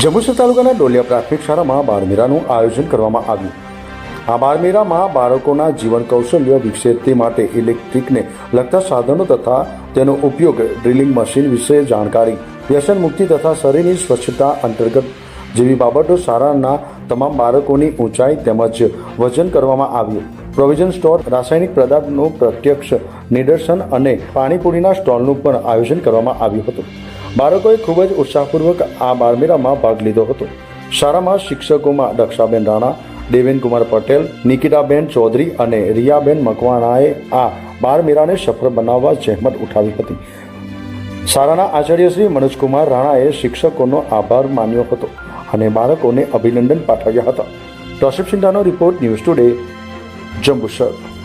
જંબુસર તાલુકાના ડોલિયા પ્રાથમિક શાળામાં બાળમેળાનું આયોજન કરવામાં આવ્યું. આ બાળમેળામાં બાળકોના જીવન કૌશલ્ય વિકસે તે માટે ઇલેક્ટ્રિકને લગતા સાધનો તથા તેનો ઉપયોગ ડ્રિલિંગ મશીન વિશે જાણકારી, વ્યસન મુક્તિ તથા શરીરની સ્વચ્છતા અંતર્ગત જેવી બાબતો શાળાના તમામ બાળકોની ઊંચાઈ તેમજ વજન કરવામાં આવ્યું. પ્રોવિઝન સ્ટોર રાસાયણિક પદાર્થનું પ્રત્યક્ષ નિદર્શન અને પાણીપુરીના સ્ટોલનું પણ આયોજન કરવામાં આવ્યું હતું. બાળકોએ ખૂબ જ ઉત્સાહપૂર્વક આ બાળમેળામાં ભાગ લીધો હતો. શાળામાં શિક્ષકોમાં દક્ષાબેન રાણા, દેવેનકુમાર પટેલ, નિકિતાબેન ચૌધરી અને રિયાબેન મકવાણાએ આ બાળમેળાને સફળ બનાવવા જહેમત ઉઠાવી હતી. શાળાના આચાર્ય શ્રી મનોજકુમાર રાણાએ શિક્ષકોનો આભાર માન્યો હતો અને બાળકોને અભિનંદન પાઠવ્યા હતા. ટોસેપ સિંધાનો રિપોર્ટ ન્યૂઝ ટુડે, જંબુસર.